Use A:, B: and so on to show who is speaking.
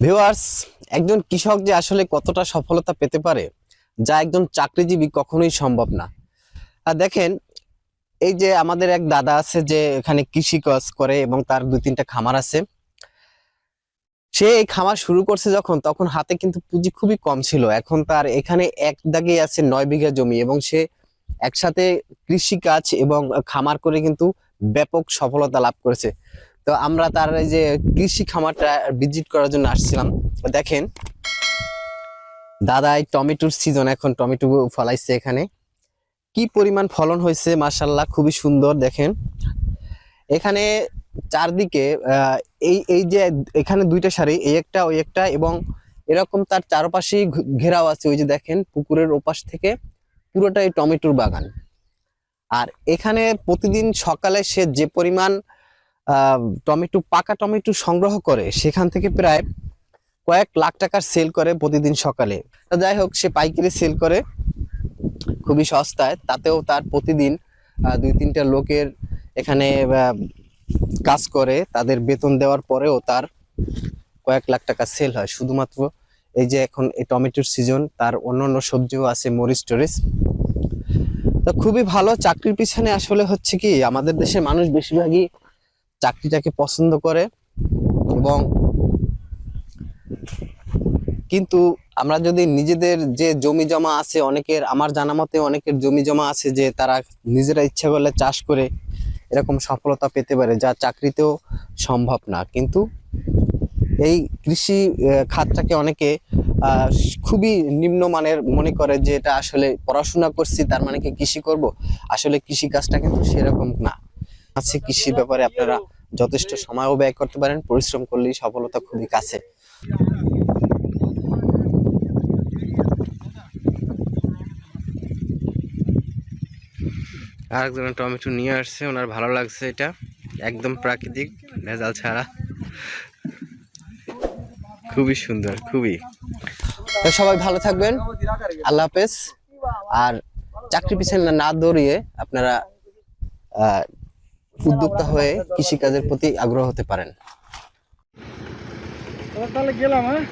A: Viewers, একজন কৃষক যে আসলে কতটা সফলতা পেতে পারে, যা একজন চাকরিজীবী কখনোই সম্ভব না। দেখেন, এই যে আমাদের এক দাদা আছে যে এখানে কৃষি কাজ করে এবং তার দুই তিনটা খামার আছে। সে এই খামার শুরু করছে যখন, তখন হাতে কিন্তু পুঁজি খুবই কম ছিল। এখন তার এখানে এক দাগে আছে নয় বিঘা জমি এবং সে একসাথে কৃষি কাজ এবং খামার করে কিন্তু ব্যাপক সফলতা লাভ করেছে। তো আমরা তার এই যে কৃষি খামারটা ভিজিট করার জন্য আসছিলাম। দেখেন দাদা এই টমেটোর সিজন এখন, টমেটো ফলাইছে এখানে। কি পরিমাণ ফলন হয়েছে মাসাল্লাহ খুবই সুন্দর, দেখেন। এখানে চারদিকে এই এই যে এখানে দুইটা সারি, এই একটা, ওই একটা, এবং এরকম তার চারপাশেই ঘেরাও আছে, ওই যে দেখেন, পুকুরের ওপাশ থেকে পুরোটাই টমেটোর বাগান। আর এখানে প্রতিদিন সকালে সে যে পরিমাণ টমেটো, পাকা টমেটো সংগ্রহ করে, সেখান থেকে প্রায় কয়েক লাখ টাকার সেল করে প্রতিদিন সকালে। যাই হোক, সে পাইকারি সেল করে, খুবই সস্তায়, তাতেও তার প্রতিদিন দুই তিনটা লোকের এখানে কাজ করে, তাদের বেতন দেওয়ার পরেও তার কয়েক লাখ টাকা সেল হয়। শুধুমাত্র এই যে এখন এই টমেটোর সিজন তার অন্যান্য সবজিও আছে, মরিচ টরিচ। তো খুবই ভালো, চাকরির পিছনে আসলে হচ্ছে কি, আমাদের দেশের মানুষ বেশিরভাগই চাকরিটাকে পছন্দ করে এবং কিন্তু আমরা যদি নিজেদের যে জমি জমা আছে, অনেকের, আমার জানা মতে অনেকের জমি জমা আছে যে তারা নিজেরা ইচ্ছা করলে চাষ করে এরকম সফলতা পেতে পারে, যা চাকরিতেও সম্ভব না। কিন্তু এই কৃষি খাতটাকে অনেকে খুবই নিম্নমানের মনে করে যে এটা আসলে পড়াশোনা করছি, তার মানে কি কৃষি করব? আসলে কৃষি কাজটা কিন্তু সেরকম না। আছে কৃষির ব্যাপারে আপনারা যথেষ্ট সময়ও ব্যয় করতে পারেন পরিশ্রম করলেই সফলতা খুবই কাছে। আরেকজন টমেটো নিয়ে আসছে ওনার ভালো লাগছে এটা। একদম প্রাকৃতিক ভেজাল ছাড়া। খুবই সুন্দর খুবই। সবাই ভালো থাকবেন আল্লাহ হাফেজ। আর চাকরি পিছনে না দৌড়িয়ে আপনারা আহ, উদ্যোক্তা হয়ে কৃষিকাজের প্রতি আগ্রহ হতে পারেন।
B: তাহলে গেলাম হ্যাঁ?